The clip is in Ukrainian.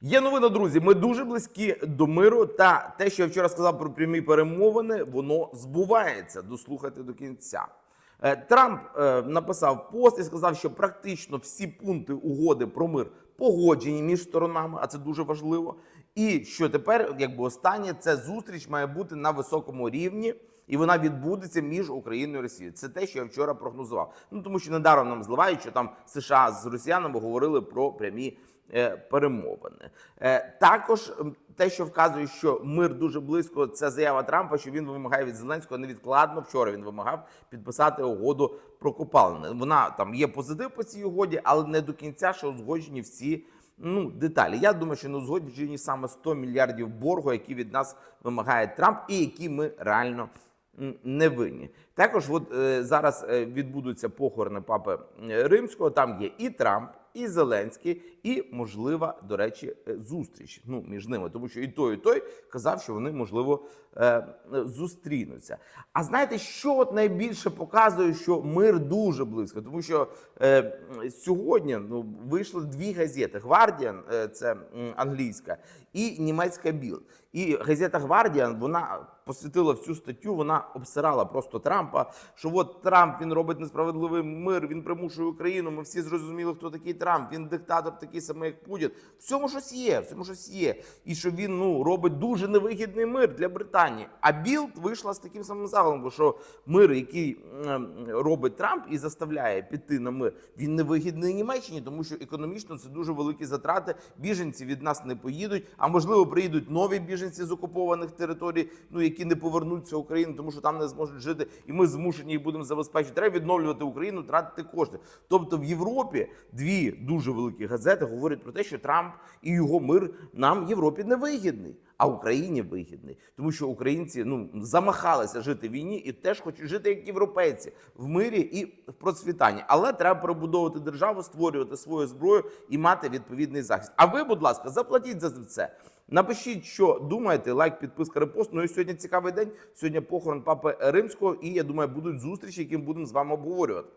Є новина, друзі. Ми дуже близькі до миру. Та те, що я вчора сказав про прямі перемовини, воно збувається. Дослухайте до кінця. Е, Трамп е, написав пост і сказав, що практично всі пункти угоди про мир погоджені між сторонами, а це дуже важливо. І що тепер, якби останнє, це зустріч має бути на високому рівні. І вона відбудеться між Україною і Росією. Це те, що я вчора прогнозував. Ну тому що недаром нам зливають, що там США з росіянами говорили про прямі е, перемовини. Е, також те, що вказує, що мир дуже близько, це заява Трампа, що він вимагає від Зеленського невідкладно. Вчора він вимагав підписати угоду про копалини. Вона там є позитив по цій угоді, але не до кінця ще узгоджені всі. Ну, деталі. Я думаю, що не узгоджені саме 100 мільярдів боргу, які від нас вимагає Трамп, і які ми реально не винні. Також, от е, зараз е, відбудуться похорони папи е, римського. Там є і Трамп, і Зеленський, і можлива, до речі, е, зустріч ну між ними, тому що і той, і той казав, що вони можливо е, зустрінуться. А знаєте, що от найбільше показує, що мир дуже близько, тому що е, сьогодні ну вийшли дві газети: Гвардіан, е, це англійська, і німецька Білд. І газета Гвардіан вона посвятила всю статтю. Вона обсирала просто Трампа. Що от Трамп він робить несправедливий мир, він примушує Україну. Ми всі зрозуміли, хто такий Трамп. Він диктатор, такий самий, як Путін. В цьому щось є, в цьому щось є. І що він ну робить дуже невигідний мир для Британії. А Білд вийшла з таким самим заголовком, що мир, який робить Трамп і заставляє піти на мир, він невигідний Німеччині, тому що економічно це дуже великі затрати. Біженці від нас не поїдуть, а можливо приїдуть нові біженці з окупованих територій, ну які не повернуться в Україну, тому що там не зможуть жити, і ми змушені їх будемо забезпечити. Треба відновлювати Україну, тратити кошти. Тобто в Європі дві дуже великі газети говорять про те, що Трамп і його мир нам Європі не вигідний. А Україні вигідний, тому що українці ну замахалися жити в війні і теж хочуть жити як європейці в мирі і в процвітанні. Але треба перебудовувати державу, створювати свою зброю і мати відповідний захист. А ви, будь ласка, заплатіть за це. Напишіть, що думаєте, лайк, підписка, репост. Ну і сьогодні цікавий день. Сьогодні похорон папи римського, і я думаю, будуть зустрічі, які ми будемо з вами обговорювати.